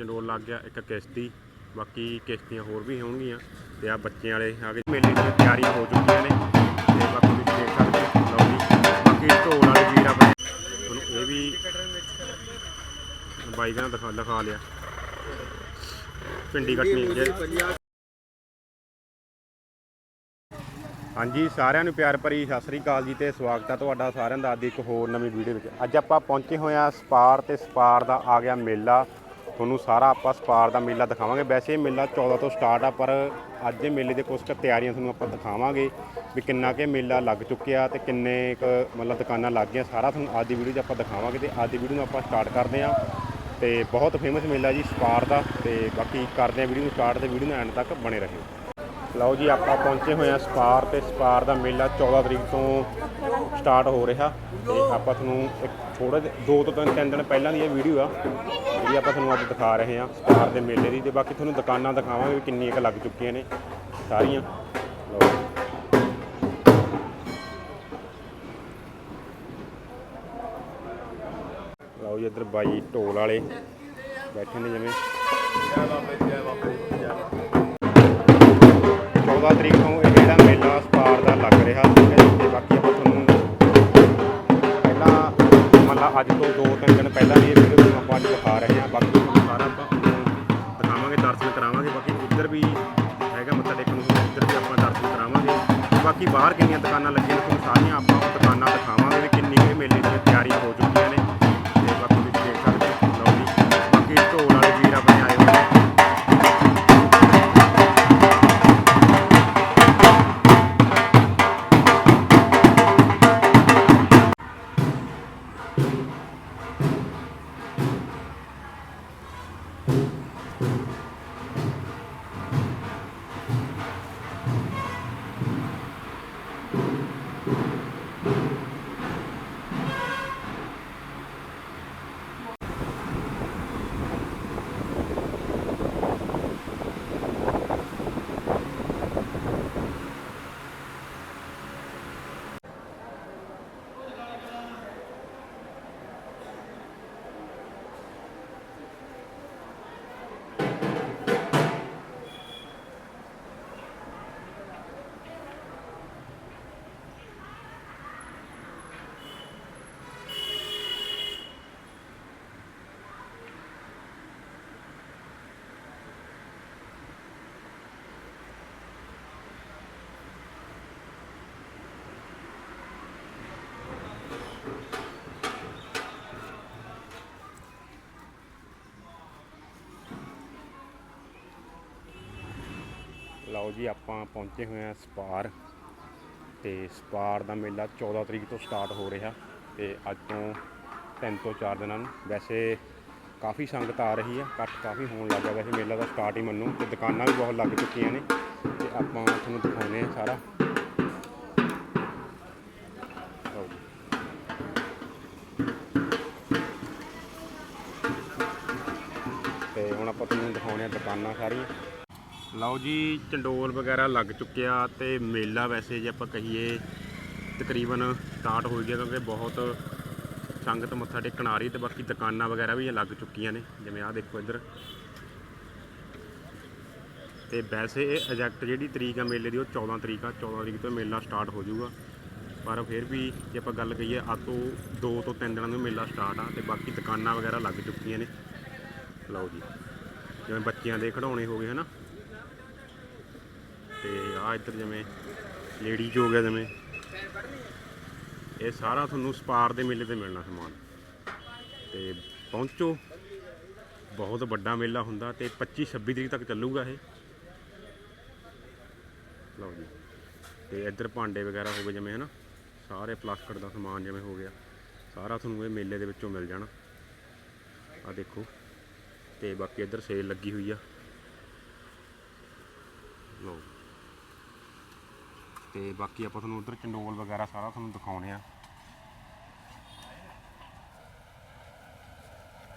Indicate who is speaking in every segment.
Speaker 1: ਚੰਡੋਲ ਲੱਗ ਗਿਆ ਇੱਕ ਕਿਸ਼ਤੀ, ਬਾਕੀ ਕਿਸ਼ਤੀਆਂ ਹੋਰ ਵੀ ਹੋਣਗੀਆਂ ਤੇ ਆ ਬੱਚਿਆਂ ਵਾਲੇ ਆ ਗਏ। ਮੇਲੇ ਦੀ ਤਿਆਰੀਆਂ ਹੋ ਚੁੱਕੀਆਂ ਨੇ ਤੇ ਬਾਕੀ ਤੁਸੀਂ ਦੇਖ ਸਕਦੇ ਹੋ। ਲਓ ਜੀ, ਬਾਕੀ ਢੋਲ ਵਾਲੇ ਵੀਰ ਆਪਣੇ ਤੁਹਾਨੂੰ ਇਹ ਵੀ ਬਾਈਕ ਨਾਲ ਦਿਖਾ ਦਿਖਾ ਲਿਆ। ਪਿੰਡੀ ਕੱਟਣੀ ਜੇ ਹਾਂਜੀ, ਸਾਰਿਆਂ ਨੂੰ ਪਿਆਰ ਭਰੀ ਸਤਿ ਸ੍ਰੀ ਅਕਾਲ ਜੀ ਤੇ ਸਵਾਗਤ ਹੈ ਤੁਹਾਡਾ ਸਾਰਿਆਂ ਦਾ ਅੱਜ ਇੱਕ ਹੋਰ ਨਵੀਂ ਵੀਡੀਓ ਵਿੱਚ। ਅੱਜ ਆਪਾਂ ਪਹੁੰਚੇ ਹੋਏ ਹਾਂ ਸਪਾਰ ਤੇ ਸਪਾਰ ਦਾ ਆ ਗਿਆ ਮੇਲਾ। ਤੁਹਾਨੂੰ ਸਾਰਾ ਆਪਾਂ ਸਪਾਰ ਦਾ ਮੇਲਾ ਦਿਖਾਵਾਂਗੇ। ਵੈਸੇ ਇਹ ਮੇਲਾ 14 ਤੋਂ ਸਟਾਰਟ ਆ, ਪਰ ਅੱਜ ਦੇ ਮੇਲੇ ਦੇ ਕੁਝ ਕੁ ਤਿਆਰੀਆਂ ਤੁਹਾਨੂੰ ਆਪਾਂ ਦਿਖਾਵਾਂਗੇ ਵੀ ਕਿੰਨਾ ਕੁ ਮੇਲਾ ਲੱਗ ਚੁੱਕਿਆ ਤੇ ਕਿੰਨੇ ਕੁ ਮਤਲਬ ਦੁਕਾਨਾਂ ਲੱਗ ਗਈਆਂ। ਸਾਰਾ ਤੁਹਾਨੂੰ ਅੱਜ ਦੀ ਵੀਡੀਓ 'ਚ ਆਪਾਂ ਦਿਖਾਵਾਂਗੇ ਤੇ ਅੱਜ ਦੀ ਵੀਡੀਓ ਨੂੰ ਆਪਾਂ ਸਟਾਰਟ ਕਰਦੇ ਹਾਂ। ਤੇ ਬਹੁਤ ਫੇਮਸ ਮੇਲਾ ਜੀ ਸਪਾਰ ਦਾ ਤੇ ਬਾਕੀ ਕਰਦੇ ਹਾਂ ਵੀਡੀਓ ਨੂੰ ਸਟਾਰਟ ਤੇ ਵੀਡੀਓ ਨੂੰ ਐਂਡ ਤੱਕ ਬਣੇ ਰਹਿਓ ਲਓ ਜੀ, ਆਪਾਂ ਪਹੁੰਚੇ ਹੋਏ ਆ ਸਪਾਰ ਤੇ ਸਪਾਰ ਦਾ ਮੇਲਾ 14 ਤਰੀਕ ਤੋਂ ਸਟਾਰਟ ਹੋ ਰਿਹਾ ਤੇ ਆਪਾਂ ਤੁਹਾਨੂੰ ਇੱਕ ਥੋੜੇ ਦੋ ਤੋਂ ਤਿੰਨ ਤਿੰਨ ਦਿਨ ਪਹਿਲਾਂ ਦੀ ਇਹ ਵੀਡੀਓ ਆ, ਜਿਹੜੀ ਆਪਾਂ ਤੁਹਾਨੂੰ ਅੱਜ ਦਿਖਾ ਰਹੇ ਹਾਂ ਸਪਾਰ ਦੇ ਮੇਲੇ ਦੀ ਤੇ ਬਾਕੀ ਤੁਹਾਨੂੰ ਦੁਕਾਨਾਂ ਦਿਖਾਵਾਂਗੇ ਵੀ ਕਿੰਨੀਆਂ ਕੁ ਲੱਗ ਚੁੱਕੀਆਂ ਨੇ ਸਾਰੀਆਂ। ਲਓ ਲਓ ਜੀ, ਇੱਧਰ ਬਾਈ ਢੋਲ ਵਾਲੇ ਬੈਠੇ ਨੇ ਜਿਵੇਂ। 14 ਤਰੀਕ ਤੋਂ ਇਹ ਜਿਹੜਾ ਮੇਲਾ ਸਪਾਰ ਦਾ ਲੱਗ ਰਿਹਾ ਠੀਕ ਤੇ ਬਾਕੀ ਆਪਾਂ ਤੁਹਾਨੂੰ ਪਹਿਲਾਂ ਮਤਲਬ ਅੱਜ ਤੋਂ ਦੋ ਤਿੰਨ ਦਿਨ ਪਹਿਲਾਂ ਵੀ ਇਹ ਵੀਡੀਓ ਤੁਹਾਨੂੰ ਆਪਾਂ ਅੱਜ ਦਿਖਾ ਰਹੇ ਹਾਂ। ਬਾਕੀ ਤੁਹਾਨੂੰ ਸਾਰਾ ਆਪਾਂ ਤੁਹਾਨੂੰ ਦਿਖਾਵਾਂਗੇ, ਦਰਸ਼ਨ ਕਰਾਵਾਂਗੇ। ਬਾਕੀ ਉੱਧਰ ਵੀ ਹੈਗਾ ਮੱਥਾ ਟੇਕਣ ਨੂੰ ਉੱਧਰ ਵੀ ਆਪਾਂ ਦਰਸ਼ਨ ਕਰਾਵਾਂਗੇ। ਬਾਕੀ ਬਾਹਰ ਕਿੰਨੀਆਂ ਦੁਕਾਨਾਂ ਲੱਗੀਆਂ ਨੇ, ਤੁਹਾਨੂੰ ਸਾਰੀਆਂ ਆਪਾਂ ਉਹ ਦੁਕਾਨਾਂ ਦਿਖਾਵਾਂਗੇ ਵੀ ਕਿੰਨੀ ਕੁ ਮੇਲੇ ਦੀਆਂ ਤਿਆਰੀਆਂ ਹੋ ਲਓ ਜੀ, ਆਪਾਂ ਪਹੁੰਚੇ ਹੋਏ ਹਾਂ ਸਪਾਰ। ਤੇ ਸਪਾਰ ਦਾ ਮੇਲਾ 14 ਤਰੀਕ ਤੋਂ ਸਟਾਰਟ ਹੋ ਰਿਹਾ ਤੇ ਅੱਜ ਤੋਂ 3 ਤੋਂ 4 ਦਿਨਾਂ ਨੂੰ। ਵੈਸੇ ਕਾਫੀ ਸੰਗਤ ਆ ਰਹੀ ਹੈ ਇਕੱਠ ਕਾਫੀ ਹੋਣ ਲੱਗਾ ਵੈਸੇ ਮੇਲਾ ਦਾ ਸਟਾਰਟ ਹੀ ਮੰਨੂ, ਤੇ ਦੁਕਾਨਾਂ ਵੀ ਬਹੁਤ ਲੱਗ ਚੁੱਕੀਆਂ ਨੇ। ਤੇ ਆਪਾਂ ਤੁਹਾਨੂੰ ਦਿਖਾਉਂਦੇ ਹਾਂ ਸਾਰਾ। ਲਓ ਜੀ। ਤੇ ਹੁਣ ਆਪਾਂ ਤੁਹਾਨੂੰ ਦਿਖਾਉਂਦੇ ਹਾਂ ਦੁਕਾਨਾਂ ਸਾਰੀਆਂ। ਲਓ ਜੀ, ਚੰਡੋਲ ਵਗੈਰਾ ਲੱਗ ਚੁੱਕਿਆ ਤੇ ਮੇਲਾ ਵੈਸੇ ਜੇ ਆਪਾਂ ਕਹੀਏ ਤਕਰੀਬਨ ਸਟਾਰਟ ਹੋ ਗਿਆ ਕਿਉਂਕਿ ਬਹੁਤ ਸੰਗਤ ਮੱਥਾ ਟੇਕਣ ਆ ਰਹੀ ਤੇ ਬਾਕੀ ਦੁਕਾਨਾਂ ਵਗੈਰਾ ਵੀ ਲੱਗ ਚੁੱਕੀਆਂ ਨੇ, ਜਿਵੇਂ ਆਹ ਦੇਖੋ ਇੱਧਰ। ਤੇ ਵੈਸੇ ਇਹ ਐਗਜ਼ੈਕਟ ਜਿਹੜੀ ਤਰੀਕ ਆ ਮੇਲੇ ਦੀ ਉਹ 14 ਤਰੀਕ ਆ 14 ਤਰੀਕ ਤੋਂ ਮੇਲਾ ਸਟਾਰਟ ਹੋ ਜਾਊਗਾ। ਪਰ ਫਿਰ ਵੀ ਜੇ ਆਪਾਂ ਗੱਲ ਕਰੀਏ ਆ ਤੋਂ 2 ਤੋਂ 3 ਦਿਨਾਂ ਨੂੰ ਮੇਲਾ ਸਟਾਰਟ ਆ ਤੇ ਬਾਕੀ ਦੁਕਾਨਾਂ ਵਗੈਰਾ ਲੱਗ ਚੁੱਕੀਆਂ ਨੇ। ਲਓ ਜੀ, ਜਿਵੇਂ ਬੱਚਿਆਂ ਦੇ ਖਿਡੌਣੇ ਹੋ ਗਏ, ਹਨਾ? ਤੇ ਆ ਇੱਧਰ ਜਿਵੇਂ ਲੇਡੀਜ਼ ਹੋ ਗਿਆ ਜਿਵੇਂ। ਇਹ ਸਾਰਾ ਤੁਹਾਨੂੰ ਸਪਾਰ ਦੇ ਮੇਲੇ ਤੇ ਮਿਲਣਾ ਸਮਾਨ। ਤੇ ਪਹੁੰਚੋ। ਬਹੁਤ ਵੱਡਾ ਮੇਲਾ ਹੁੰਦਾ ਤੇ 25 26 ਤਰੀਕ ਤੱਕ ਚੱਲੂਗਾ ਇਹ। ਲਓ ਜੀ। ਤੇ ਇੱਧਰ ਭਾਂਡੇ ਵਗੈਰਾ ਹੋ ਗਏ ਜਿਵੇਂ, ਹਨਾ? ਸਾਰੇ ਪਲਾਸਟਿਕ ਦਾ ਸਮਾਨ ਜਿਵੇਂ ਹੋ ਗਿਆ। ਸਾਰਾ ਤੁਹਾਨੂੰ ਇਹ ਮੇਲੇ ਦੇ ਵਿੱਚੋਂ ਮਿਲ ਜਾਣਾ। ਆ ਦੇਖੋ। ਤੇ ਬਾਕੀ ਇੱਧਰ ਸੇਲ ਲੱਗੀ ਹੋਈ ਆ। ਲਓ ਤੇ ਬਾਕੀ ਆਪਾਂ ਤੁਹਾਨੂੰ ਉਧਰ ਚੰਡੋਲ ਵਗੈਰਾ ਸਾਰਾ ਤੁਹਾਨੂੰ ਦਿਖਾਉਣੇ ਆ।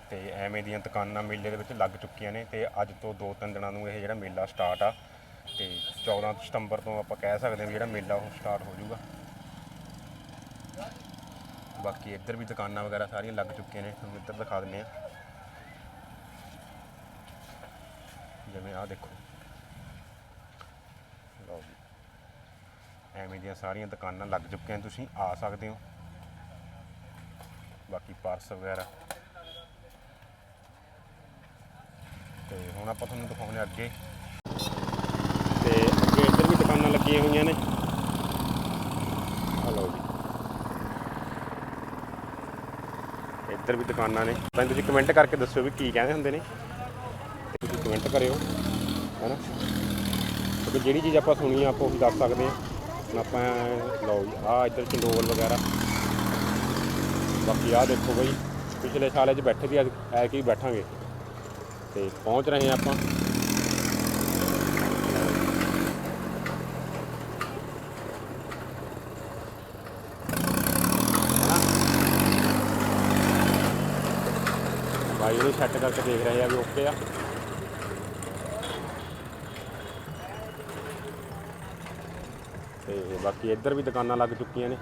Speaker 1: ਤੇ ਐਵੇਂ ਦੀਆਂ ਦੁਕਾਨਾਂ ਮੇਲੇ ਦੇ ਵਿੱਚ ਲੱਗ ਚੁੱਕੀਆਂ ਨੇ ਤੇ ਅੱਜ ਤੋਂ 2-3 ਦਿਨਾਂ ਨੂੰ ਇਹ ਜਿਹੜਾ ਮੇਲਾ ਸਟਾਰਟ ਆ ਤੇ 14 ਸਤੰਬਰ ਤੋਂ ਆਪਾਂ ਕਹਿ ਸਕਦੇ ਹਾਂ ਵੀ ਜਿਹੜਾ ਮੇਲਾ ਉਹ ਸਟਾਰਟ ਹੋ ਜਾਊਗਾ। ਬਾਕੀ ਇੱਧਰ ਵੀ ਦੁਕਾਨਾਂ ਵਗੈਰਾ ਸਾਰੀਆਂ ਲੱਗ ਚੁੱਕੀਆਂ ਨੇ, ਤੁਹਾਨੂੰ ਇੱਧਰ ਦਿਖਾ ਦਿੰਦੇ ਆ ਜਿਵੇਂ ਆਹ ਦੇਖੋ ਲਓ ਜੀ ਐਵੇਂ ਦੀਆਂ ਸਾਰੀਆਂ ਦੁਕਾਨਾਂ ਲੱਗ ਚੁੱਕੀਆਂ ਤੁਸੀਂ ਆ ਸਕਦੇ ਹੋ। ਬਾਕੀ ਪਰਸ ਵਗੈਰਾ। ਤੇ ਹੁਣ ਆਪਾਂ ਤੁਹਾਨੂੰ ਦਿਖਾਉਂਦੇ ਹਾਂ ਅੱਗੇ। ਤੇ ਅੱਗੇ ਇੱਧਰ ਵੀ ਦੁਕਾਨਾਂ ਲੱਗੀਆਂ ਹੋਈਆਂ ਨੇ। ਆ ਲਓ ਜੀ। ਇੱਧਰ ਵੀ ਦੁਕਾਨਾਂ ਨੇ। ਤਾਂ ਤੁਸੀਂ ਕਮੈਂਟ ਕਰਕੇ ਦੱਸਿਓ ਵੀ ਕੀ ਕਹਿੰਦੇ ਹੁੰਦੇ ਨੇ। ਤੇ ਤੁਸੀਂ ਕਮੈਂਟ ਕਰਿਓ। ਹੈਨਾ? ਕਿਉਂਕਿ ਜਿਹੜੀ ਚੀਜ਼ ਆਪਾਂ ਸੁਣੀ ਆ, ਆਪਾਂ ਉਹ ਦੱਸ ਸਕਦੇ ਹਾਂ ਆਪਾਂ ਲਓ ਜੀ ਆ ਇੱਧਰ ਚੰਡੋਲ ਵਗੈਰਾ ਬਾਕੀ ਆ ਦੇਖੋ ਬਈ ਪਿਛਲੇ ਸਾਲੇ 'ਚ ਬੈਠੇ ਸੀ ਐ ਕੀ ਬੈਠਾਂਗੇ ਤੇ ਪਹੁੰਚ ਰਹੇ ਹਾਂ ਆਪਾਂ ਭਾਈ ਨੂੰ ਸੈੱਟ ਕਰਕੇ ਦੇਖ ਰਹੇ ਆ ਵੀ ਓਕੇ ਆ ਤੇ ਬਾਕੀ ਇੱਧਰ ਵੀ ਦੁਕਾਨਾਂ ਲੱਗ ਚੁੱਕੀਆਂ ਨੇ।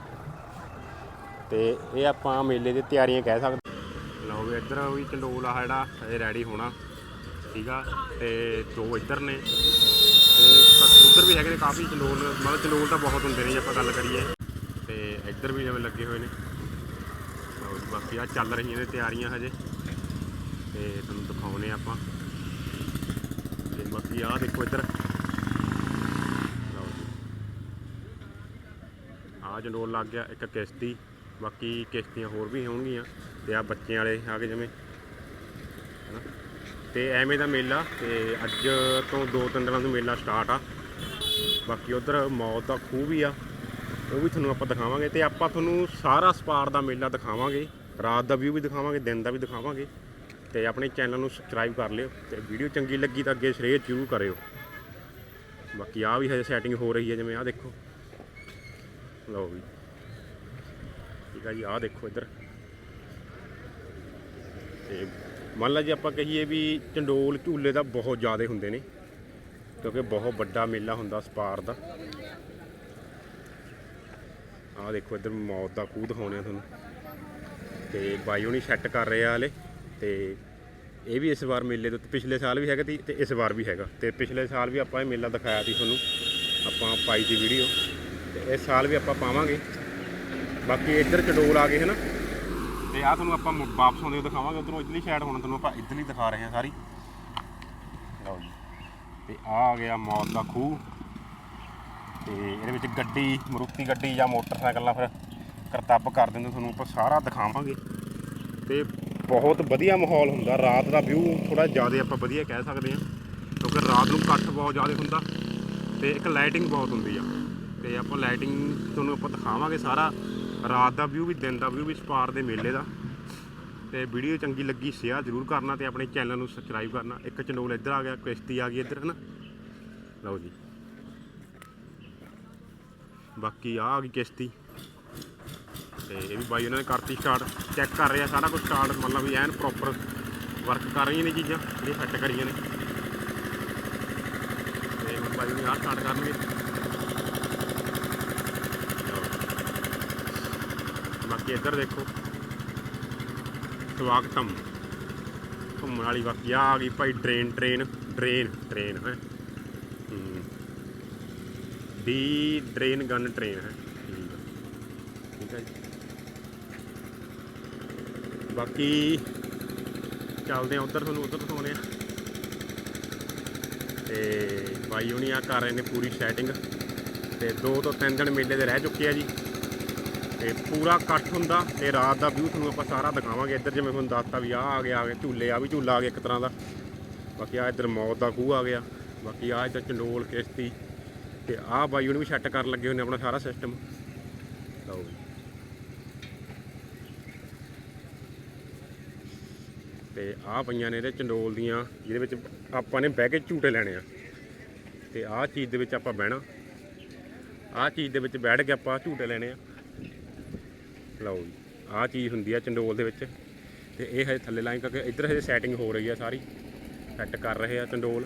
Speaker 1: ਤੇ ਇਹ ਆਪਾਂ ਮੇਲੇ ਦੀ ਤਿਆਰੀਆਂ ਕਹਿ ਸਕਦੇ ਲਓ ਵੀ ਇੱਧਰ ਵੀ ਚੰਡੋਲ ਆ ਜਿਹੜਾ, ਇਹ ਰੈਡੀ ਹੋਣਾ, ਠੀਕ ਆ? ਤੇ ਦੋ ਇੱਧਰ ਨੇ। ਤੇ ਉੱਧਰ ਵੀ ਹੈਗੇ ਨੇ ਕਾਫੀ ਚੰਡੋਲ ਮਤਲਬ ਚੰਡੋਲ ਤਾਂ ਬਹੁਤ ਹੁੰਦੇ ਨੇ ਜੇ ਆਪਾਂ ਗੱਲ ਕਰੀਏ। ਤੇ ਇੱਧਰ ਵੀ ਜਿਵੇਂ ਲੱਗੇ ਹੋਏ ਨੇ। ਲਓ ਜੀ, ਬਾਕੀ ਆ ਚੱਲ ਰਹੀਆਂ ਨੇ ਤਿਆਰੀਆਂ ਹਜੇ। ਤੇ ਤੁਹਾਨੂੰ ਦਿਖਾਉਨੇ ਆਪਾਂ। ਤੇ ਬਾਕੀ ਆ ਦੇਖੋ ਇੱਧਰ ਲਓ ਜੀ ਆ ਜੰਡੋਲ ਲੱਗ ਗਿਆ, ਇੱਕ ਕਿਸ਼ਤੀ, ਬਾਕੀ ਕਿਸ਼ਤੀਆਂ ਹੋਰ ਵੀ ਹੋਣਗੀਆਂ ਤੇ ਆ ਬੱਚਿਆਂ ਵਾਲੇ ਆ ਗਏ ਜਿਵੇਂ ਹਨਾ? ਤੇ ਐਵੇਂ ਦਾ ਮੇਲਾ ਤੇ ਅੱਜ ਤੋਂ ਦੋ ਤਿੰਨ ਦਿਨਾਂ ਤੋਂ ਮੇਲਾ ਸਟਾਰਟ ਆ। ਬਾਕੀ ਉਧਰ ਮੌਤ ਦਾ ਖੂਹ ਵੀ ਆ, ਉਹ ਵੀ ਤੁਹਾਨੂੰ ਆਪਾਂ ਦਿਖਾਵਾਂਗੇ ਤੇ ਆਪਾਂ ਤੁਹਾਨੂੰ ਸਾਰਾ ਸਪਾਰ ਦਾ ਮੇਲਾ ਦਿਖਾਵਾਂਗੇ, ਰਾਤ ਦਾ ਵਿਊ ਵੀ ਦਿਖਾਵਾਂਗੇ, ਦਿਨ ਦਾ ਵੀ ਦਿਖਾਵਾਂਗੇ ਤੇ ਆਪਣੇ ਚੈਨਲ ਨੂੰ ਸਬਸਕ੍ਰਾਈਬ ਕਰ ਲਿਓ ਤੇ ਵੀਡੀਓ ਚੰਗੀ ਲੱਗੀ ਤਾਂ ਅੱਗੇ ਸ਼ੇਅਰ ਜ਼ਰੂਰ ਕਰਿਓ। ਬਾਕੀ ਆ ਵੀ ਹਜੇ ਸੈਟਿੰਗ ਹੋ ਰਹੀ ਹੈ ਜਿਵੇਂ ਆ ਦੇਖੋ। ਲਓ ਵੀ। ਠੀਕ ਆ ਜੀ, ਆਹ ਦੇਖੋ ਇੱਧਰ। ਤੇ ਮੰਨ ਲਾ ਜੀ ਆਪਾਂ ਕਹੀਏ ਵੀ ਚੰਡੋਲ ਝੂਲੇ ਦਾ ਬਹੁਤ ਜ਼ਿਆਦਾ ਹੁੰਦੇ ਨੇ, ਕਿਉਂਕਿ ਬਹੁਤ ਵੱਡਾ ਮੇਲਾ ਹੁੰਦਾ ਸਪਾਰ ਦਾ। ਆਹ ਦੇਖੋ ਇੱਧਰ ਮੌਤ ਦਾ ਖੂਹ ਦਿਖਾਉਣੇ ਆ ਤੁਹਾਨੂੰ। ਤੇ ਬਾਈ ਹੁਣੀ ਸੈੱਟ ਕਰ ਰਹੇ ਆ ਹਲੇ, ਤੇ ਇਹ ਵੀ ਇਸ ਵਾਰ ਮੇਲੇ ਤੋਂ, ਪਿਛਲੇ ਸਾਲ ਵੀ ਹੈਗਾ ਤੀ ਤੇ ਇਸ ਵਾਰ ਵੀ ਹੈਗਾ। ਤੇ ਪਿਛਲੇ ਸਾਲ ਵੀ ਆਪਾਂ ਇਹ ਮੇਲਾ ਦਿਖਾਇਆ ਸੀ ਤੁਹਾਨੂੰ। ਆਪਾਂ ਪਾਈ ਦੀ ਵੀਡੀਓ ਇਸ ਸਾਲ ਵੀ ਆਪਾਂ ਪਾਵਾਂਗੇ। ਬਾਕੀ ਇੱਧਰ ਚਡੋਲ ਆ ਗਏ ਹੈ ਨਾ ਤੇ ਆ ਤੁਹਾਨੂੰ ਆਪਾਂ ਮੁੜ- ਵਾਪਸ ਆਉਂਦੇ ਦਿਖਾਵਾਂਗੇ। ਉਧਰੋਂ ਇਧਰਲੀ ਸਾਈਡ ਹੁਣ ਤੁਹਾਨੂੰ ਆਪਾਂ ਇਧਰਲੀ ਦਿਖਾ ਰਹੇ ਹਾਂ ਸਾਰੀ। ਲਓ ਜੀ। ਤੇ ਆ ਆ ਗਿਆ ਮੌਤ ਦਾ ਖੂਹ। ਤੇ ਇਹਦੇ ਵਿੱਚ ਗੱਡੀ, ਮਰੂਤੀ ਗੱਡੀ ਜਾਂ ਮੋਟਰਸਾਈਕਲ ਨਾਲ ਫਿਰ ਕਰਤੱਬ ਕਰ ਦਿੰਦੇ ਤੁਹਾਨੂੰ ਆਪਾਂ, ਸਾਰਾ ਦਿਖਾਵਾਂਗੇ। ਤੇ ਬਹੁਤ ਵਧੀਆ ਮਾਹੌਲ ਹੁੰਦਾ। ਰਾਤ ਦਾ ਵਿਊ ਥੋੜਾ ਜ਼ਿਆਦਾ ਆਪਾਂ ਵਧੀਆ ਕਹਿ ਸਕਦੇ ਹਾਂ। ਕਿਉਂਕਿ ਰਾਤ ਨੂੰ ਇਕੱਠ ਬਹੁਤ ਜ਼ਿਆਦਾ ਹੁੰਦਾ। ਤੇ ਇੱਕ ਲਾਈਟਿੰਗ ਬਹੁਤ ਹੁੰਦੀ ਆ। ਤੇ ਆਪਾਂ ਲਾਈਟਿੰਗ ਤੁਹਾਨੂੰ ਆਪਾਂ ਦਿਖਾਵਾਂਗੇ ਸਾਰਾ। ਰਾਤ ਦਾ ਵਿਊ ਵੀ, ਦਿਨ ਦਾ ਵਿਊ ਵੀ ਸਪਾਰ ਦੇ ਮੇਲੇ ਦਾ। ਤੇ ਵੀਡੀਓ ਚੰਗੀ ਲੱਗੀ ਸ਼ੇਅਰ ਜ਼ਰੂਰ ਕਰਨਾ ਤੇ ਆਪਣੇ ਚੈਨਲ ਨੂੰ ਸਬਸਕ੍ਰਾਈਬ ਕਰਨਾ। ਇੱਕ ਚੰਡੋਲ ਇੱਧਰ ਆ ਗਿਆ, ਕਿਸ਼ਤੀ ਆ ਗਈ ਇੱਧਰ, ਹਨਾ? ਲਓ ਜੀ। ਬਾਕੀ ਆ ਆ ਗਈ ਕਿਸ਼ਤੀ। ਤੇ ਇਹ ਵੀ ਬਾਈ ਉਹਨਾਂ ਨੇ ਕਰਤੀ ਸਟਾਰਟ ਚੈੱਕ ਕਰ ਰਿਹਾ ਆ ਸਾਰਾ ਕੁਝ ਸਟਾਰਟ ਮਤਲਬ ਵੀ ਐਨ ਪ੍ਰੋਪਰ ਵਰਕ ਕਰ ਰਹੀਆਂ ਨੇ ਚੀਜ਼ਾਂ, ਜਿਹੜੀਆਂ ਸੈੱਟ ਕਰੀਆਂ ਨੇ। ਤੇ ਹੁਣ ਬਾਈ ਨੇ ਆਹ ਸਟਾਰਟ ਕਰਨਗੇ। ਬਾਕੀ ਇੱਧਰ ਦੇਖੋ। ਸਵਾਗਤਮ। ਘੁੰਮਣ ਵਾਲੀ ਬਾਕੀ ਆ ਆ ਗਈ ਭਾਈ ਡਰੇਨ ਟ੍ਰੇਨ ਡਰੇਨ ਟ੍ਰੇਨ ਹੈ। ਡੀ ਡਰੇਨ ਗਨ ਟ੍ਰੇਨ ਹੈ। ਠੀਕ ਆ। ਠੀਕ ਹੈ ਜੀ। ਬਾਕੀ ਚੱਲਦੇ ਆ ਉਧਰ ਤੁਹਾਨੂੰ, ਉਧਰ ਦਿਖਾਉਣੇ ਆ ਤੇ ਬਾਈ ਹੁਣੀ ਆ ਕਰ ਰਹੇ ਨੇ ਪੂਰੀ ਸੈਟਿੰਗ ਤੇ ਦੋ ਤੋਂ ਤਿੰਨ ਦਿਨ ਮੇਲੇ ਦੇ ਰਹਿ ਚੁੱਕੇ ਆ ਜੀ। ਤੇ ਪੂਰਾ ਇਕੱਠ ਹੁੰਦਾ ਤੇ ਰਾਤ ਦਾ ਵਿਊ ਤੁਹਾਨੂੰ ਆਪਾਂ ਸਾਰਾ ਦਿਖਾਵਾਂਗੇ। ਇੱਧਰ ਜਿਵੇਂ ਤੁਹਾਨੂੰ ਦੱਸਤਾ ਵੀ ਆਹ ਆ ਗਿਆ ਆ ਗਿਆ, ਝੂਲੇ, ਆ ਵੀ ਝੂਲਾ ਆ ਗਿਆ ਇੱਕ ਤਰ੍ਹਾਂ ਦਾ। ਬਾਕੀ ਆ ਇੱਧਰ ਮੌਤ ਦਾ ਖੂਹ ਆ ਗਿਆ। ਬਾਕੀ ਆ ਇੱਧਰ ਚੰਡੋਲ ਕਿਸ਼ਤੀ ਤੇ ਆਹ ਬਾਈ ਉਹਨੂੰ ਵੀ ਸੈੱਟ ਕਰਨ ਲੱਗੇ ਹੋਏ ਨੇ ਆਪਣਾ ਸਾਰਾ ਸਿਸਟਮ ਲਓ ਤੇ ਆਹ ਪਈਆਂ ਨੇ ਇਹਦੇ ਚੰਡੋਲ ਦੀਆਂ, ਜਿਹਦੇ ਵਿੱਚ ਆਪਾਂ ਨੇ ਬਹਿ ਕੇ ਝੂਟੇ ਲੈਣੇ ਆ। ਤੇ ਆਹ ਚੀਜ਼ ਦੇ ਵਿੱਚ ਆਪਾਂ ਬਹਿਣਾ। ਆਹ ਚੀਜ਼ ਦੇ ਵਿੱਚ ਬੈਠ ਕੇ ਆਪਾਂ ਝੂਟੇ ਲੈਣੇ ਆ। ਲਓ ਜੀ, ਆਹ ਚੀਜ਼ ਹੁੰਦੀ ਆ ਚੰਡੋਲ ਦੇ ਵਿੱਚ। ਤੇ ਇਹ ਹਜੇ ਥੱਲੇ ਲਾਈਨ ਕਰਕੇ ਇੱਧਰ ਹਜੇ ਸੈਟਿੰਗ ਹੋ ਰਹੀ ਆ ਸਾਰੀ। ਸੈੱਟ ਕਰ ਰਹੇ ਆ ਚੰਡੋਲ।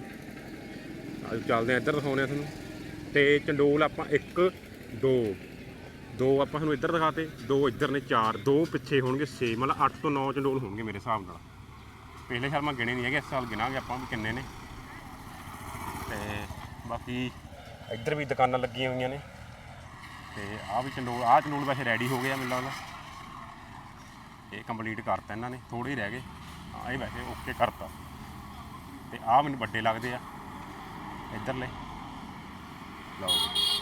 Speaker 1: ਅੱਜ ਚੱਲਦੇ ਆ ਇੱਧਰ ਦਿਖਾਉਂਦੇ ਆ ਤੁਹਾਨੂੰ। ਤੇ ਚੰਡੋਲ ਆਪਾਂ 1 2 ਦੋ ਆਪਾਂ ਤੁਹਾਨੂੰ ਇੱਧਰ ਦਿਖਾਤੇ। ਦੋ ਇੱਧਰ ਨੇ ਚਾਰ, ਦੋ ਪਿੱਛੇ ਹੋਣਗੇ 6 ਮਤਲਬ 8 ਤੋਂ 9 ਚੰਡੋਲ ਹੋਣਗੇ ਮੇਰੇ ਹਿਸਾਬ ਨਾਲ। ਪਿਛਲੇ ਸਾਲ ਮੈਂ ਗਿਣੇ ਨਹੀਂ ਹੈਗੇ, ਇਸ ਸਾਲ ਗਿਣਾਂਗੇ ਆਪਾਂ ਵੀ ਕਿੰਨੇ ਨੇ। ਬਾਕੀ ਇੱਧਰ ਵੀ ਦੁਕਾਨਾਂ ਲੱਗੀਆਂ ਹੋਈਆਂ ਨੇ। ਤੇ ਆਹ ਵੀ ਚੰਡੋਲ ਆਹ ਚੰਡੋਲ ਵੈਸੇ ਰੈਡੀ ਹੋ ਗਿਆ ਮੈਨੂੰ ਲੱਗਦਾ। ਇਹ ਕੰਪਲੀਟ ਕਰਤਾ ਇਹਨਾਂ ਨੇ ਥੋੜੇ ਹੀ ਰਹਿ ਗਏ। ਹਾਂ, ਇਹ ਵੈਸੇ ਓਕੇ ਕਰਤਾ। ਤੇ ਆਹ ਮੈਨੂੰ ਵੱਡੇ ਲੱਗਦੇ ਆ। ਇੱਧਰਲੇ ਲਓ ਜੀ।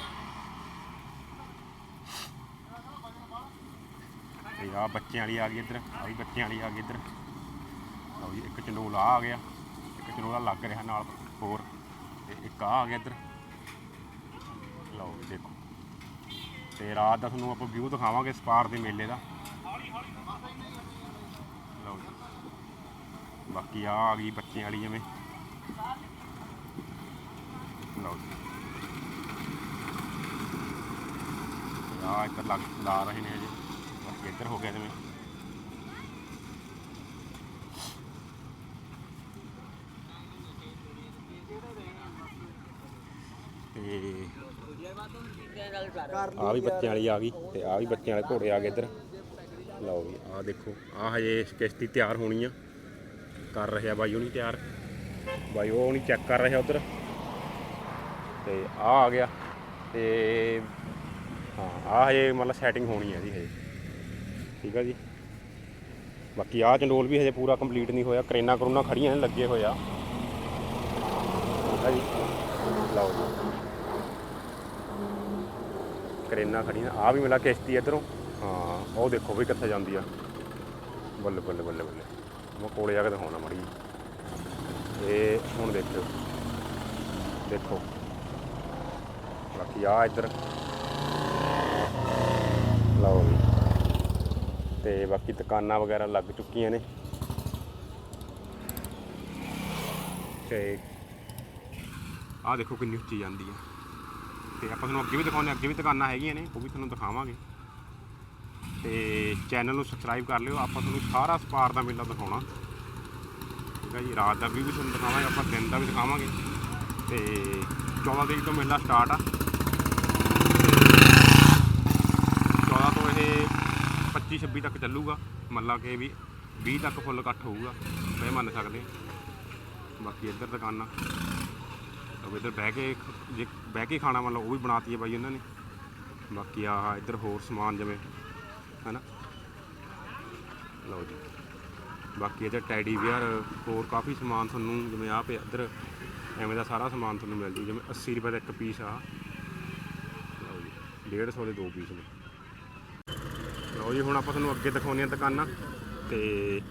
Speaker 1: ਤੇ ਆਹ ਬੱਚਿਆਂ ਵਾਲੀ ਆ ਗਈ ਇੱਧਰ, ਆਹ ਵੀ ਬੱਚਿਆਂ ਵਾਲੀ ਆ ਗਈ ਇੱਧਰ। ਲਓ ਜੀ, ਇੱਕ ਚੰਡੋਲ ਆ ਆ ਗਿਆ। ਇੱਕ ਚੰਡੋਲਾ ਲੱਗ ਰਿਹਾ ਨਾਲ ਹੋਰ। ਤੇ ਇੱਕ ਆ ਆ ਗਿਆ ਇੱਧਰ। ਲਓ ਜੀ, ਦੇਖੋ। ਤੇ ਰਾਤ ਦਾ ਤੁਹਾਨੂੰ ਆਪਾਂ ਵਿਊ ਦਿਖਾਵਾਂਗੇ ਸਪਾਰ ਦੇ ਮੇਲੇ ਦਾ। ਲਓ ਜੀ। ਬਾਕੀ ਆ ਆ ਗਈ ਬੱਚਿਆਂ ਵਾਲੀ ਜਿਵੇਂ। ਲਓ ਜੀ। ਆ ਇੱਧਰ ਲੱਗ ਲਾ ਰਹੇ ਨੇ ਹਜੇ। ਬਾਕੀ ਇੱਧਰ ਹੋ ਗਿਆ ਜਿਵੇਂ। ਤੇ ਆ ਵੀ ਬੱਚਿਆਂ ਵਾਲੀ ਆ ਗਈ ਤੇ ਆ ਵੀ ਬੱਚਿਆਂ ਵਾਲੇ ਘੋੜੇ ਆ ਗਏ ਇੱਧਰ। ਲਓ ਜੀ ਆ ਦੇਖੋ ਆ ਹਜੇ ਕਿਸ਼ਤੀ ਤਿਆਰ ਹੋਣੀ ਆ। ਕਰ ਰਿਹਾ ਬਾਈ ਉਹਨੀ ਤਿਆਰ। ਬਾਈ ਉਹ ਨਹੀਂ ਚੈੱਕ ਕਰ ਰਿਹਾ ਉਧਰ। ਤੇ ਆ ਆ ਗਿਆ। ਤੇ ਹਾਂ ਆ ਹਜੇ ਮਤਲਬ ਸੈਟਿੰਗ ਹੋਣੀ ਹੈ ਜੀ ਹਜੇ। ਠੀਕ ਆ ਜੀ। ਬਾਕੀ ਆ ਚੰਡੋਲ ਵੀ ਹਜੇ ਪੂਰਾ ਕੰਪਲੀਟ ਨਹੀਂ ਹੋਇਆ। ਕਰੇਨਾ ਕਰੋਨਾ ਖੜੀਆਂ ਨੇ, ਲੱਗੇ ਹੋਏ ਆ। ਠੀਕ ਆ ਜੀ। ਲਓ ਜੀ। ਕਰੇਨਾ ਖੜੀਆਂ ਆ ਵੀ ਮਿਲਾ ਕਿਸ਼ਤੀ ਇਧਰੋਂ। ਹਾਂ, ਉਹ ਦੇਖੋ ਵੀ ਕਿੱਥੇ ਜਾਂਦੀ ਆ। ਬੱਲੇ ਬੱਲੇ ਬੱਲੇ ਬੱਲੇ। ਮੈਂ ਕੋਲੇ ਜਾ ਕੇ ਦਿਖਾਉਣਾ ਮੜੀ ਇਹ ਹੁਣ ਦੇਖਿਓ। ਦੇਖੋ। ਬਾਕੀ ਆ ਇੱਧਰ। ਲਓ ਵੀ ਤੇ ਬਾਕੀ ਦੁਕਾਨਾਂ ਵਗੈਰਾ ਲੱਗ ਚੁੱਕੀਆਂ ਨੇ। ਤੇ ਆਹ ਦੇਖੋ ਕਿੰਨੀ ਉੱਚੀ ਜਾਂਦੀ ਹੈ ਤੇ ਆਪਾਂ ਤੁਹਾਨੂੰ ਅੱਗੇ ਵੀ ਦਿਖਾਉਂਦੇ ਹਾਂ, ਅੱਗੇ ਵੀ ਦੁਕਾਨਾਂ ਹੈਗੀਆਂ ਨੇ, ਉਹ ਵੀ ਤੁਹਾਨੂੰ ਦਿਖਾਵਾਂਗੇ। ਤੇ ਚੈਨਲ ਨੂੰ ਸਬਸਕ੍ਰਾਈਬ ਕਰ ਲਿਓ, ਆਪਾਂ ਤੁਹਾਨੂੰ ਸਾਰਾ ਸਪਾਰ ਦਾ ਮੇਲਾ ਦਿਖਾਉਣਾ। ਠੀਕ ਹੈ ਜੀ, ਰਾਤ ਦਾ ਵੀ ਵੀ ਤੁਹਾਨੂੰ ਦਿਖਾਵਾਂਗੇ, ਆਪਾਂ ਦਿਨ ਦਾ ਵੀ ਦਿਖਾਵਾਂਗੇ। ਤੇ 14 ਤਰੀਕ ਤੋਂ ਮੇਲਾ ਸਟਾਰਟ ਆ। 14 ਤੋਂ ਇਹ 25 26 ਤੱਕ ਚੱਲੂਗਾ। ਮੰਨ ਕੇ ਵੀ 20 ਤੱਕ ਫੁੱਲ ਇਕੱਠ ਹੋਊਗਾ। ਇਹ ਮੰਨ ਸਕਦੇ ਹਾਂ। ਬਾਕੀ ਇੱਧਰ ਦੁਕਾਨਾਂ। ਉਹ ਇੱਧਰ ਬਹਿ ਕੇ ਜੇ ਬਹਿ ਕੇ ਖਾਣਾ ਮੰਨ ਲਓ ਉਹ ਵੀ ਬਣਾਤੀ ਹੈ ਬਾਈ ਉਹਨਾਂ ਨੇ। ਬਾਕੀ ਆਹ ਇੱਧਰ ਹੋਰ ਸਮਾਨ ਜਿਵੇਂ, ਹੈਨਾ? ਲਓ ਜੀ। ਬਾਕੀ ਇੱਧਰ ਟੈਡੀ ਵੀਅਰ ਹੋਰ ਕਾਫੀ ਸਮਾਨ ਤੁਹਾਨੂੰ ਜਿਵੇਂ ਆਹ ਪਿਆ ਇੱਧਰ, ਐਵੇਂ ਦਾ ਸਾਰਾ ਸਮਾਨ ਤੁਹਾਨੂੰ ਮਿਲ ਜੂ। ਜਿਵੇਂ 80 ਰੁਪਏ ਦਾ ਇੱਕ ਪੀਸ ਆ। ਲਓ ਜੀ 150 ਦੇ ਦੋ ਪੀਸ ਨੇ। ਲਓ ਜੀ, ਹੁਣ ਆਪਾਂ ਤੁਹਾਨੂੰ ਅੱਗੇ ਦਿਖਾਉਂਦੇ ਹਾਂ ਦੁਕਾਨਾਂ। ਤੇ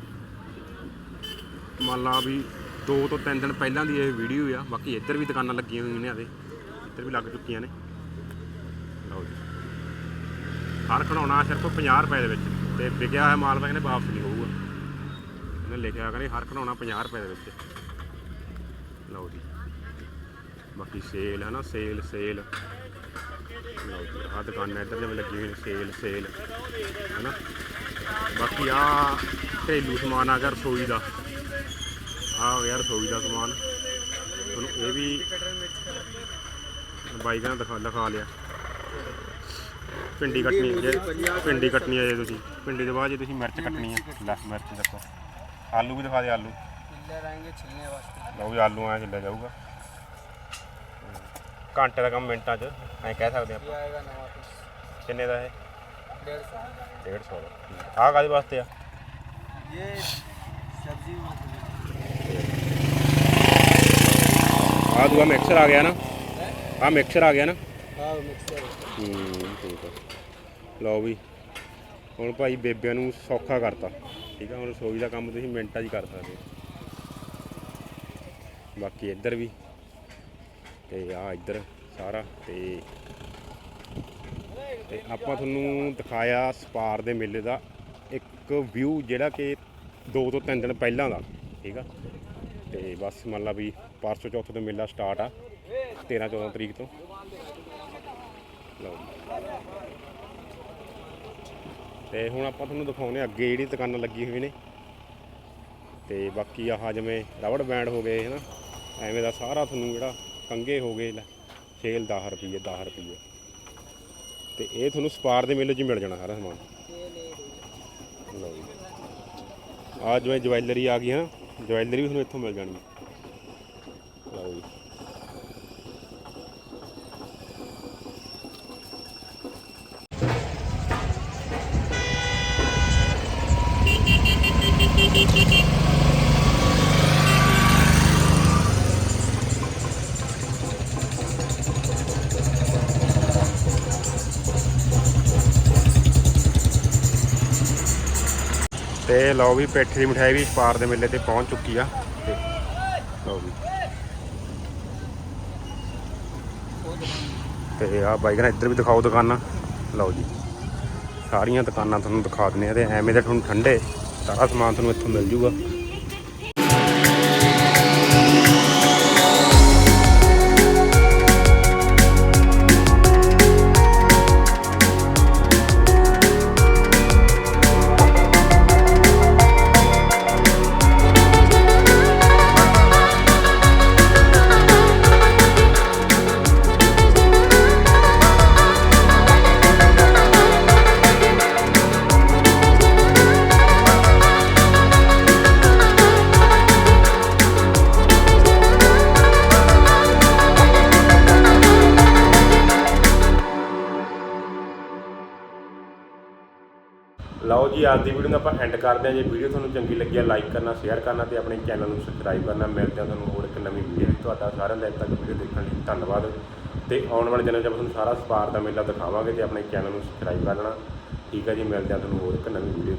Speaker 1: ਮੰਨ ਲਾ ਵੀ ਦੋ ਤੋਂ ਤਿੰਨ ਦਿਨ ਪਹਿਲਾਂ ਦੀ ਇਹ ਵੀਡੀਓ ਆ, ਬਾਕੀ ਇੱਧਰ ਵੀ ਦੁਕਾਨਾਂ ਲੱਗੀਆਂ ਹੋਈਆਂ ਨੇ ਆਦੇ ਇੱਧਰ ਵੀ ਲੱਗ ਚੁੱਕੀਆਂ ਨੇ। ਲਓ ਜੀ। ਹਰ ਖਿਡੌਣਾ ਸਿਰਫ 50 ਰੁਪਏ ਦੇ ਵਿੱਚ, ਤੇ ਵਿਕਿਆ ਹੋਇਆ ਮਾਲ ਵਾ ਕਹਿੰਦੇ ਵਾਪਸ ਨਹੀਂ ਹੋਊਗਾ। ਇਹਨੇ ਲਿਖਿਆ ਕਹਿੰਦੇ ਹਰ ਖਿਡੌਣਾ 50 ਰੁਪਏ ਦੇ ਵਿੱਚ। ਲਓ ਜੀ। ਬਾਕੀ ਸੇਲ ਹੈ ਨਾ, ਸੇਲ ਸੇਲ। ਲਓ ਜੀ, ਆਹ ਦੁਕਾਨਾਂ ਇੱਧਰ ਜਿਵੇਂ ਲੱਗੀ ਹੋਈ ਨੇ, ਸੇਲ ਸੇਲ। ਹੈ ਨਾ? ਬਾਕੀ ਆ ਘਰੇਲੂ ਸਮਾਨ ਆ ਗਿਆ ਰਸੋਈ ਦਾ। ਆਹ ਹੋ ਗਿਆ ਰਸੋਈ ਦਾ ਸਮਾਨ। ਤੁਹਾਨੂੰ ਇਹ ਵੀ ਬਾਈ ਦਾ ਦਿਖਾ ਲਿਖਾ ਲਿਆ। ਪਿੰਡੀ ਕੱਟਣੀ ਜੇ ਪਿੰਡੀ ਕੱਟਣੀ ਹੈ ਜੇ ਤੁਸੀਂ। ਪਿੰਡੀ ਦੇ ਬਾਅਦ ਜੇ ਤੁਸੀਂ ਮਿਰਚ ਕੱਟਣੀ ਹੈ। ਲੈ ਮਿਰਚ ਦੇਖੋ। ਆਲੂ ਵੀ ਦਿਖਾ ਦੇ ਆਲੂ।
Speaker 2: ਛਿੱਲੇ ਰਹਿਣਗੇ ਛਿੱਲਣੇ ਵਾਸਤੇ।
Speaker 1: ਲਓ ਵੀ ਆਲੂ ਆਇਆ ਛਿੱਲਿਆ ਜਾਊਗਾ। ਘੰਟੇ ਦਾ ਕੰਮ ਮਿੰਟਾਂ 'ਚ ਐਂ ਕਹਿ ਸਕਦੇ ਆਪਾਂ।
Speaker 2: ਆਏਗਾ
Speaker 1: ਕਿੰਨੇ ਦਾ ਇਹ?
Speaker 2: 150
Speaker 1: 150 ਦਾ। ਆਹ ਕਾਦੇ ਵਾਸਤੇ ਆ?
Speaker 2: ਇਹ ਸਬਜ਼ੀ
Speaker 1: ਆ ਦੂਆ ਮਿਕਸਰ ਆ ਗਿਆ ਨਾ। ਆ ਮਿਕਸਰ ਆ ਗਿਆ ਨਾ।
Speaker 2: ਹਾਂ ਮਿਕਸਰ
Speaker 1: ਹੂੰ ਠੀਕ ਆ। ਲਓ ਵੀ ਹੁਣ ਭਾਈ ਬੇਬਿਆਂ ਨੂੰ ਸੌਖਾ ਕਰਤਾ। ਠੀਕ ਆ ਹੁਣ ਰਸੋਈ ਦਾ ਕੰਮ ਤੁਸੀਂ ਮਿੰਟਾਂ 'ਚ ਕਰ ਸਕਦੇ ਬਾਕੀ ਇੱਧਰ ਵੀ ਤੇ ਆ ਇੱਧਰ ਸਾਰਾ ਤੇ ਤੇ ਆਪਾਂ ਤੁਹਾਨੂੰ ਦਿਖਾਇਆ ਸਪਾਰ ਦੇ ਮੇਲੇ ਦਾ ਇੱਕ ਵਿਊ ਜਿਹੜਾ ਕਿ ਦੋ ਤੋਂ ਤਿੰਨ ਦਿਨ ਪਹਿਲਾਂ ਦਾ ਠੀਕ ਆ। ਤੇ ਬਸ ਮੰਨ ਲਾ ਵੀ ਪਰਸੋਂ ਚੌਥੇ ਤੋਂ ਮੇਲਾ ਸਟਾਰਟ ਆ 13 14 ਤਰੀਕ ਤੋਂ। ਲਓ ਤੇ ਹੁਣ ਆਪਾਂ ਤੁਹਾਨੂੰ ਦਿਖਾਉਂਦੇ ਹਾਂ ਅੱਗੇ ਜਿਹੜੀ ਦੁਕਾਨਾਂ ਲੱਗੀ ਹੋਈ ਨੇ। ਤੇ ਬਾਕੀ ਆਹ ਜਿਵੇਂ ਰਬੜ ਬੈਂਡ ਹੋ ਗਏ, ਹਨਾ? ਐਵੇਂ ਦਾ ਸਾਰਾ ਤੁਹਾਨੂੰ ਜਿਹੜਾ ਕੰਗੇ ਹੋ ਗਏ ਸੇਲ 10 ਰੁਪਏ 10 ਰੁਪਏ ਤੇ ਇਹ ਤੁਹਾਨੂੰ ਸਪਾਰ ਦੇ ਮੇਲੇ 'ਚ ਮਿਲ ਜਾਣਾ ਸਾਰਾ ਸਮਾਨ। ਲਓ ਜੀ। ਆ ਜਿਵੇਂ ਜਵੈਲਰੀ ਆ ਗਈ ਹੈ ਨਾ ਜਵੈਲਰੀ ਵੀ ਤੁਹਾਨੂੰ ਇੱਥੋਂ ਮਿਲ ਜਾਣੀ ਹੈ। ਲਓ ਜੀ ਤੇ ਲਓ ਵੀ ਪੇਠੇ ਦੀ ਮਠਿਆਈ ਵੀ ਸਪਾਰ ਦੇ ਮੇਲੇ ਤੇ ਪਹੁੰਚ ਚੁੱਕੀ ਆ। ਤੇ ਲਓ ਵੀ। ਤੇ ਆ ਬਾਈ ਕਹਿੰਦਾ ਇੱਧਰ ਵੀ ਦਿਖਾਓ ਦੁਕਾਨਾਂ। ਲਓ ਜੀ। ਸਾਰੀਆਂ ਦੁਕਾਨਾਂ ਤੁਹਾਨੂੰ ਦਿਖਾ ਦਿੰਦੇ ਆ ਤੇ ਐਵੇਂ ਦੇ ਤੁਹਾਨੂੰ ਠੰਡੇ, ਸਾਰਾ ਸਮਾਨ ਤੁਹਾਨੂੰ ਇੱਥੋਂ ਮਿਲ ਜੂਗਾ। ਜੀ, ਅੱਜ ਦੀ ਵੀਡੀਓ ਨੂੰ ਆਪਾਂ ਐਂਡ ਕਰਦੇ ਹਾਂ। ਜੇ ਵੀਡੀਓ ਤੁਹਾਨੂੰ ਚੰਗੀ ਲੱਗੀ ਹੈ ਲਾਈਕ ਕਰਨਾ ਸ਼ੇਅਰ ਕਰਨਾ ਤੇ ਆਪਣੇ ਚੈਨਲ ਨੂੰ ਸਬਸਕ੍ਰਾਈਬ ਕਰਨਾ। ਮਿਲਦੇ ਹਾਂ ਤੁਹਾਨੂੰ ਹੋਰ ਇੱਕ ਨਵੀਂ ਵੀਡੀਓ ਵਿੱਚ। ਤੁਹਾਡਾ ਸਾਰਿਆਂ ਦਾ ਇੱਥੇ ਤੱਕ ਵੀਡੀਓ ਦੇਖਣ ਲਈ ਧੰਨਵਾਦ। ਤੇ ਆਉਣ ਵਾਲੇ ਦਿਨਾਂ 'ਚ ਆਪਾਂ ਤੁਹਾਨੂੰ ਸਾਰਾ ਸਪਾਰ ਦਾ ਮੇਲਾ ਦਿਖਾਵਾਂਗੇ ਤੇ ਆਪਣੇ ਚੈਨਲ ਨੂੰ ਸਬਸਕ੍ਰਾਈਬ ਕਰ ਲੈਣਾ। ਠੀਕ ਹੈ ਜੀ, ਮਿਲਦੇ ਹਾਂ ਤੁਹਾਨੂੰ ਹੋਰ ਇੱਕ ਨਵੀਂ ਵੀਡੀਓ